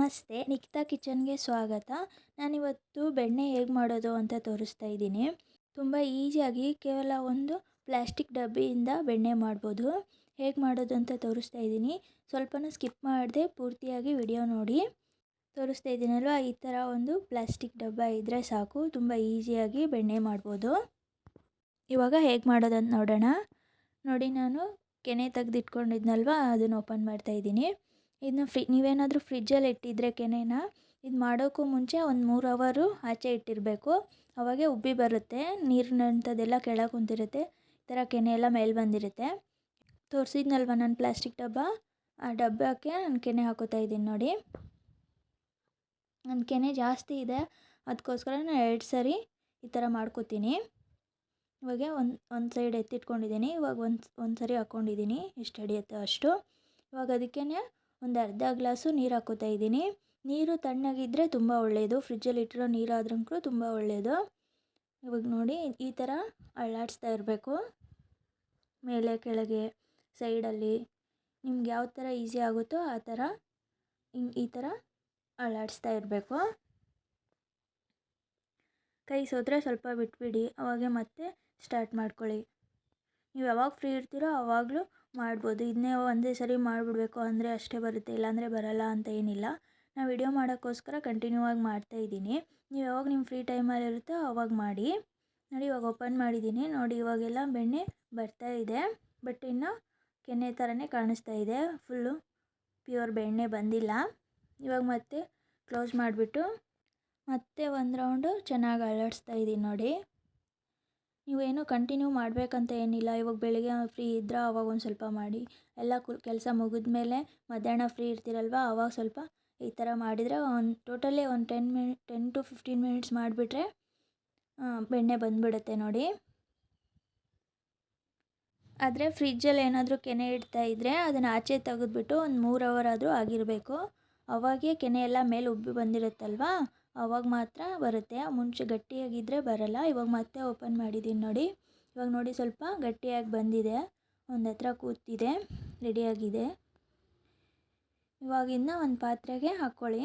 ನಮಸ್ತೆ, ನಿಖಿತಾ ಕಿಚನ್ಗೆ ಸ್ವಾಗತ. ನಾನಿವತ್ತು ಬೆಣ್ಣೆ ಹೇಗೆ ಮಾಡೋದು ಅಂತ ತೋರಿಸ್ತಾ ಇದ್ದೀನಿ. ತುಂಬ ಈಸಿಯಾಗಿ ಕೇವಲ ಒಂದು ಪ್ಲ್ಯಾಸ್ಟಿಕ್ ಡಬ್ಬಿಯಿಂದ ಬೆಣ್ಣೆ ಮಾಡ್ಬೋದು. ಹೇಗೆ ಮಾಡೋದು ಅಂತ ತೋರಿಸ್ತಾ ಇದ್ದೀನಿ. ಸ್ವಲ್ಪನೂ ಸ್ಕಿಪ್ ಮಾಡದೆ ಪೂರ್ತಿಯಾಗಿ ವಿಡಿಯೋ ನೋಡಿ. ತೋರಿಸ್ತಾ ಇದ್ದೀನಲ್ವ, ಈ ಥರ ಒಂದು ಪ್ಲ್ಯಾಸ್ಟಿಕ್ ಡಬ್ಬ ಇದ್ದರೆ ಸಾಕು. ತುಂಬ ಈಸಿಯಾಗಿ ಬೆಣ್ಣೆ ಮಾಡ್ಬೋದು. ಇವಾಗ ಹೇಗೆ ಮಾಡೋದಂತ ನೋಡೋಣ. ನೋಡಿ, ನಾನು ಕೆನೆ ತೆಗೆದಿಟ್ಕೊಂಡಿದ್ನಲ್ವ, ಅದನ್ನು ಓಪನ್ ಮಾಡ್ತಾ ಇದ್ದೀನಿ. ಇದನ್ನ ಫ್ರಿ, ನೀವೇನಾದರೂ ಫ್ರಿಜ್ಜಲ್ಲಿ ಇಟ್ಟಿದ್ರೆ ಕೆನೆನ, ಇದು ಮಾಡೋಕ್ಕೂ ಮುಂಚೆ ಒಂದು ಮೂರು ಅವರು ಆಚೆ ಇಟ್ಟಿರಬೇಕು. ಅವಾಗೆ ಉಬ್ಬಿ ಬರುತ್ತೆ, ನೀರಿನಂಥದ್ದೆಲ್ಲ ಕೆಳಗೆ ಕುಂತಿರುತ್ತೆ, ಈ ಥರ ಕೆನೆ ಎಲ್ಲ ಮೇಲೆ ಬಂದಿರುತ್ತೆ. ತೋರಿಸಿದ್ನಲ್ವ ನಾನು ಪ್ಲಾಸ್ಟಿಕ್ ಡಬ್ಬ? ಆ ಡಬ್ಬಕ್ಕೆ ನಾನು ಕೆನೆ ಹಾಕೋತಾ ಇದ್ದೀನಿ ನೋಡಿ. ನನ್ನ ಕೆನೆ ಜಾಸ್ತಿ ಇದೆ ಅದಕ್ಕೋಸ್ಕರ ನಾನು ಎರಡು ಸರಿ ಈ ಥರ ಮಾಡ್ಕೋತೀನಿ. ಇವಾಗ ಒಂದು ಒಂದು ಸೈಡ್ ಎತ್ತಿಟ್ಕೊಂಡಿದ್ದೀನಿ, ಇವಾಗ ಒಂದು ಒಂದು ಸರಿ ಹಾಕ್ಕೊಂಡಿದ್ದೀನಿ ಎಷ್ಟು ಹಿಡಿಯುತ್ತೋ ಅಷ್ಟು. ಇವಾಗ ಅದಕ್ಕೇ ಒಂದು ಅರ್ಧ ಗ್ಲಾಸು ನೀರು ಹಾಕೋತಾ ಇದ್ದೀನಿ. ನೀರು ತಣ್ಣಗಿದ್ದರೆ ತುಂಬ ಒಳ್ಳೆಯದು ಫ್ರಿಜ್ಜಲ್ಲಿ ಇಟ್ಟಿರೋ ನೀರಾದ್ರೂ ತುಂಬ ಒಳ್ಳೆಯದು ಇವಾಗ ನೋಡಿ, ಈ ಥರ ಅಳ್ಳಾಡಿಸ್ತಾ ಇರಬೇಕು. ಮೇಲೆ ಕೆಳಗೆ, ಸೈಡಲ್ಲಿ ನಿಮ್ಗೆ ಯಾವ ಥರ ಈಸಿ ಆಗುತ್ತೋ ಆ ಥರ ಹಿಂಗೆ ಈ ಥರ ಅಳ್ಳಾಡಿಸ್ತಾ ಇರಬೇಕು. ಕೈ ಸೋದ್ರೆ ಸ್ವಲ್ಪ ಬಿಟ್ಬಿಡಿ. ಅವಾಗೆ ಮತ್ತೆ ಸ್ಟಾರ್ಟ್ ಮಾಡ್ಕೊಳ್ಳಿ. ನೀವು ಯಾವಾಗ ಫ್ರೀ ಇರ್ತೀರೋ ಆವಾಗಲೂ ಮಾಡ್ಬೋದು. ಇದನ್ನೇ ಒಂದೇ ಸರಿ ಮಾಡಿಬಿಡ್ಬೇಕು ಅಂದರೆ ಅಷ್ಟೇ ಬರುತ್ತೆ, ಇಲ್ಲಾಂದರೆ ಬರಲ್ಲ ಅಂತ ಏನಿಲ್ಲ. ನಾನು ವಿಡಿಯೋ ಮಾಡೋಕ್ಕೋಸ್ಕರ ಕಂಟಿನ್ಯೂ ಆಗಿ ಮಾಡ್ತಾ ಇದ್ದೀನಿ. ನೀವು ಯಾವಾಗ ನಿಮ್ಮ ಫ್ರೀ ಟೈಮಲ್ಲಿ ಇರುತ್ತೋ ಅವಾಗ ಮಾಡಿ. ನೋಡಿ, ಇವಾಗ ಓಪನ್ ಮಾಡಿದ್ದೀನಿ. ನೋಡಿ, ಇವಾಗೆಲ್ಲ ಬೆಣ್ಣೆ ಬರ್ತಾ ಇದೆ. ಬಟ್ ಇನ್ನು ಕೆನೆ ಥರನೇ ಕಾಣಿಸ್ತಾ ಇದೆ. ಫುಲ್ಲು ಪ್ಯೂರ್ ಬೆಣ್ಣೆ ಬಂದಿಲ್ಲ. ಇವಾಗ ಮತ್ತೆ ಕ್ಲೋಸ್ ಮಾಡಿಬಿಟ್ಟು ಮತ್ತೆ ಒಂದು ರೌಂಡು ಚೆನ್ನಾಗಿ ಅಲ್ಲಾಡಿಸ್ತಾ ಇದ್ದೀನಿ ನೋಡಿ. ನೀವೇನು ಕಂಟಿನ್ಯೂ ಮಾಡಬೇಕಂತ ಏನಿಲ್ಲ. ಇವಾಗ ಬೆಳಗ್ಗೆ ಫ್ರೀ ಇದ್ದರೆ ಅವಾಗ ಒಂದು ಸ್ವಲ್ಪ ಮಾಡಿ. ಎಲ್ಲ ಕು, ಕೆಲಸ ಮುಗಿದ್ಮೇಲೆ ಮಧ್ಯಾಹ್ನ ಫ್ರೀ ಇರ್ತೀರಲ್ವ? ಅವಾಗ ಸ್ವಲ್ಪ ಈ ಥರ ಮಾಡಿದರೆ ಒಂದು ಟೋಟಲಿ ಒಂದು ten mini ten to fifteen minutes ಮಾಡಿಬಿಟ್ರೆ ಬೆಣ್ಣೆ ಬಂದುಬಿಡುತ್ತೆ ನೋಡಿ. ಆದರೆ ಫ್ರಿಜ್ಜಲ್ಲಿ ಏನಾದರೂ ಕೆನೆ ಇಡ್ತಾ ಇದ್ದರೆ ಅದನ್ನು ಆಚೆ ತೆಗೆದ್ಬಿಟ್ಟು ಒಂದು ಮೂರು ಅವರ್ ಆದರೂ ಆಗಿರಬೇಕು. ಅವಾಗೇ ಕೆನೆ ಎಲ್ಲ ಮೇಲೆ ಉಬ್ಬಿ ಬಂದಿರುತ್ತಲ್ವ? ಅವಾಗ ಮಾತ್ರ ಬರುತ್ತೆ. ಮುಂಚೆ ಗಟ್ಟಿಯಾಗಿದ್ದರೆ ಬರಲ್ಲ. ಇವಾಗ ಮತ್ತೆ ಓಪನ್ ಮಾಡಿದ್ದೀನಿ ನೋಡಿ. ಇವಾಗ ನೋಡಿ ಸ್ವಲ್ಪ ಗಟ್ಟಿಯಾಗಿ ಬಂದಿದೆ. ಒಂದು ಹತ್ರ ಕೂತಿದೆ. ರೆಡಿಯಾಗಿದೆ ಇವಾಗಿಂದ ಒಂದು ಪಾತ್ರೆಗೆ ಹಾಕ್ಕೊಳ್ಳಿ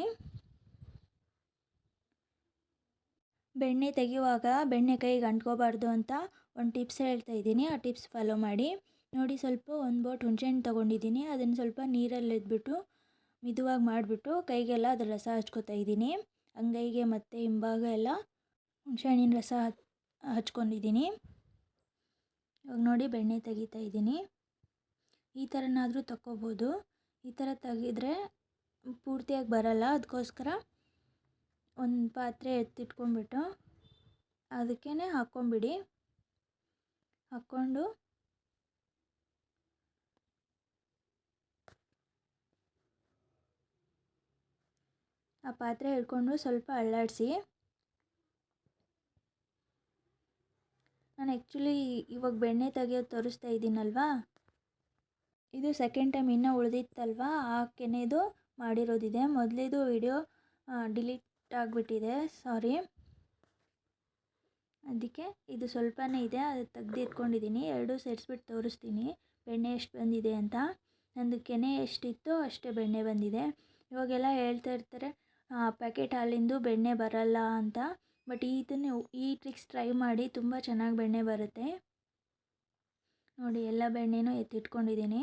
ಬೆಣ್ಣೆ ತೆಗೆಯುವಾಗ ಬೆಣ್ಣೆ ಕೈಗೆ ಅಂಟ್ಕೋಬಾರ್ದು ಅಂತ ಒಂದು ಟಿಪ್ಸ್ ಹೇಳ್ತಾ ಇದ್ದೀನಿ. ಆ ಟಿಪ್ಸ್ ಫಾಲೋ ಮಾಡಿ. ನೋಡಿ ಸ್ವಲ್ಪ ಒಂದು ಬೋಟ್ ಹುಣಸೆಹಣ್ಣು ತೊಗೊಂಡಿದ್ದೀನಿ. ಅದನ್ನು ಸ್ವಲ್ಪ ನೀರಲ್ಲಿ ಎದ್ಬಿಟ್ಟು ಮಿದುವಾಗಿ ಮಾಡಿಬಿಟ್ಟು ಕೈಗೆಲ್ಲ ಅದರ ರಸ ಹಚ್ಕೋತಾ ಇದ್ದೀನಿ. ಅಂಗೈಗೆ ಮತ್ತು ಹಿಂಭಾಗ ಎಲ್ಲ ಹುಣಸೆಹಣ್ಣಿನ ರಸ ಹಚ್ಕೊಂಡಿದ್ದೀನಿ. ಇವಾಗ ನೋಡಿ ಬೆಣ್ಣೆ ತೆಗಿತಾ ಇದ್ದೀನಿ. ಈ ಥರನಾದರೂ ತಕ್ಕೋಬೋದು. ಈ ಥರ ತೆಗೆದ್ರೆ ಪೂರ್ತಿಯಾಗಿ ಬರಲ್ಲ. ಅದಕ್ಕೋಸ್ಕರ ಒಂದು ಪಾತ್ರೆ ಎತ್ತಿಟ್ಕೊಂಡ್ಬಿಟ್ಟು ಅದಕ್ಕೇ ಹಾಕ್ಕೊಂಬಿಡಿ. ಹಾಕ್ಕೊಂಡು ಆ ಪಾತ್ರೆ ಹಿಡ್ಕೊಂಡು ಸ್ವಲ್ಪ ಅಳ್ಳಾಡಿಸಿ. ನಾನು ಆ್ಯಕ್ಚುಲಿ ಇವಾಗ ಬೆಣ್ಣೆ ತೆಗೆಯೋದು ತೋರಿಸ್ತಾ ಇದ್ದೀನಲ್ವಾ? ಇದು ಸೆಕೆಂಡ್ ಟೈಮ್ ಇನ್ನೂ ಉಳಿದಿತ್ತಲ್ವಾ? ಆ ಕೆನೆದು ಮಾಡಿರೋದಿದೆ. ಮೊದಲಿದು ವಿಡಿಯೋ ಡಿಲೀಟ್ ಆಗಿಬಿಟ್ಟಿದೆ. ಸಾರಿ ಅದಕ್ಕೆ ಇದು ಸ್ವಲ್ಪನೇ ಇದೆ. ಅದು ತೆಗ್ದು ಇಟ್ಕೊಂಡಿದ್ದೀನಿ. ಎರಡೂ ಸೇರಿಸ್ಬಿಟ್ಟು ತೋರಿಸ್ತೀನಿ. ಬೆಣ್ಣೆ ಎಷ್ಟು ಬಂದಿದೆ ಅಂತ. ನಂದು ಕೆನೆ ಎಷ್ಟಿತ್ತು ಅಷ್ಟೇ ಬೆಣ್ಣೆ ಬಂದಿದೆ. ಇವಾಗೆಲ್ಲ ಹೇಳ್ತಾ ಇರ್ತಾರೆ ಪ್ಯಾಕೆಟ್ ಹಾಲಿಂದು ಬೆಣ್ಣೆ ಬರಲ್ಲ ಅಂತ. ಬಟ್ ಇದನ್ನು ಈ ಟ್ರಿಕ್ಸ್ ಟ್ರೈ ಮಾಡಿ ತುಂಬ ಚೆನ್ನಾಗಿ ಬೆಣ್ಣೆ ಬರುತ್ತೆ. ನೋಡಿ, ಎಲ್ಲ ಬೆಣ್ಣೆನೂ ಎತ್ತಿಟ್ಕೊಂಡಿದ್ದೀನಿ.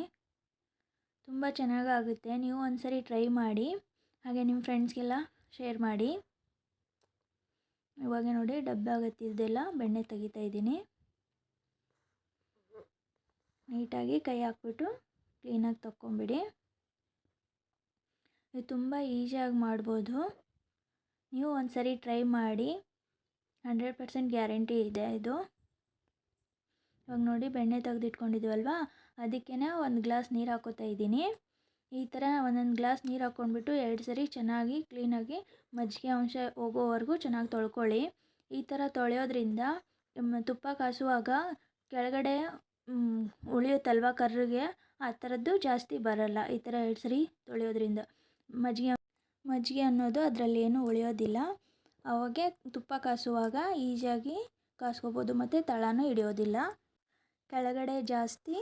ತುಂಬ ಚೆನ್ನಾಗಾಗುತ್ತೆ ನೀವು ಒಂದ್ಸರಿ ಟ್ರೈ ಮಾಡಿ. ಹಾಗೆ ನಿಮ್ಮ ಫ್ರೆಂಡ್ಸ್ಗೆಲ್ಲ ಶೇರ್ ಮಾಡಿ. ಇವಾಗ ನೋಡಿ ಡಬ್ಬಾಗತ್ತಿದ್ದೆಲ್ಲ ಬೆಣ್ಣೆ ತೆಗಿತಾ ಇದ್ದೀನಿ. ನೀಟಾಗಿ ಕೈ ಹಾಕ್ಬಿಟ್ಟು ಕ್ಲೀನಾಗಿ ತಕ್ಕೊಂಬಿಡಿ. ಇದು ತುಂಬ ಈಸಿಯಾಗಿ ಮಾಡ್ಬೋದು. ನೀವು ಒಂದು ಸರಿ ಟ್ರೈ ಮಾಡಿ. ಹಂಡ್ರೆಡ್ ಪರ್ಸೆಂಟ್ ಗ್ಯಾರಂಟಿ ಇದೆ ಇದು. ಇವಾಗ ನೋಡಿ ಬೆಣ್ಣೆ ತೆಗೆದಿಟ್ಕೊಂಡಿದ್ದೀವಲ್ವಾ? ಅದಕ್ಕೇ ಒಂದು ಗ್ಲಾಸ್ ನೀರು ಹಾಕೋತಾ ಇದ್ದೀನಿ. ಈ ಥರ ಒಂದೊಂದು ಗ್ಲಾಸ್ ನೀರು ಹಾಕ್ಕೊಂಡ್ಬಿಟ್ಟು ಎರಡು ಸರಿ ಚೆನ್ನಾಗಿ ಕ್ಲೀನಾಗಿ ಮಜ್ಜಿಗೆ ಅಂಶ ಹೋಗೋವರೆಗೂ ಚೆನ್ನಾಗಿ ತೊಳ್ಕೊಳ್ಳಿ. ಈ ಥರ ತೊಳೆಯೋದ್ರಿಂದ ತುಪ್ಪ ಕಾಸುವಾಗ ಕೆಳಗಡೆ ಉಳಿಯುತ್ತಲ್ವ ಕರ್ರಿಗೆ ಆ ಥರದ್ದು ಜಾಸ್ತಿ ಬರಲ್ಲ. ಈ ಥರ ಎರಡು ಸರಿ ತೊಳೆಯೋದ್ರಿಂದ. ಮಜ್ಜಿಗೆ ಮಜ್ಜಿಗೆ ಅನ್ನೋದು ಅದರಲ್ಲಿ ಏನೂ ಉಳಿಯೋದಿಲ್ಲ. ಅವಾಗೆ ತುಪ್ಪ ಕಾಸುವಾಗ ಈಸಿಯಾಗಿ ಕಾಸ್ಕೋಬೋದು, ಮತ್ತು ತಳನೂ ಹಿಡಿಯೋದಿಲ್ಲ. ಕೆಳಗಡೆ ಜಾಸ್ತಿ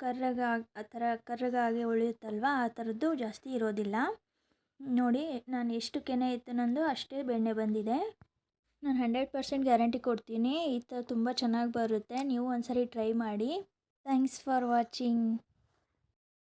ಕರ್ರಗೆ, ಆ ಥರ ಕರ್ರಗಾಗಿ ಉಳಿಯುತ್ತಲ್ವ, ಆ ಥರದ್ದು ಜಾಸ್ತಿ ಇರೋದಿಲ್ಲ. ನೋಡಿ, ನಾನು ಎಷ್ಟು ಕೆನೆ ಇತ್ತು ನಂದು ಅಷ್ಟೇ ಬೆಣ್ಣೆ ಬಂದಿದೆ. ನಾನು ಹಂಡ್ರೆಡ್ ಪರ್ಸೆಂಟ್ ಗ್ಯಾರಂಟಿ ಕೊಡ್ತೀನಿ. ಈ ಥರ ತುಂಬ ಚೆನ್ನಾಗಿ ಬರುತ್ತೆ. ನೀವು ಒಂದ್ಸರಿ ಟ್ರೈ ಮಾಡಿ. Thanks for watching.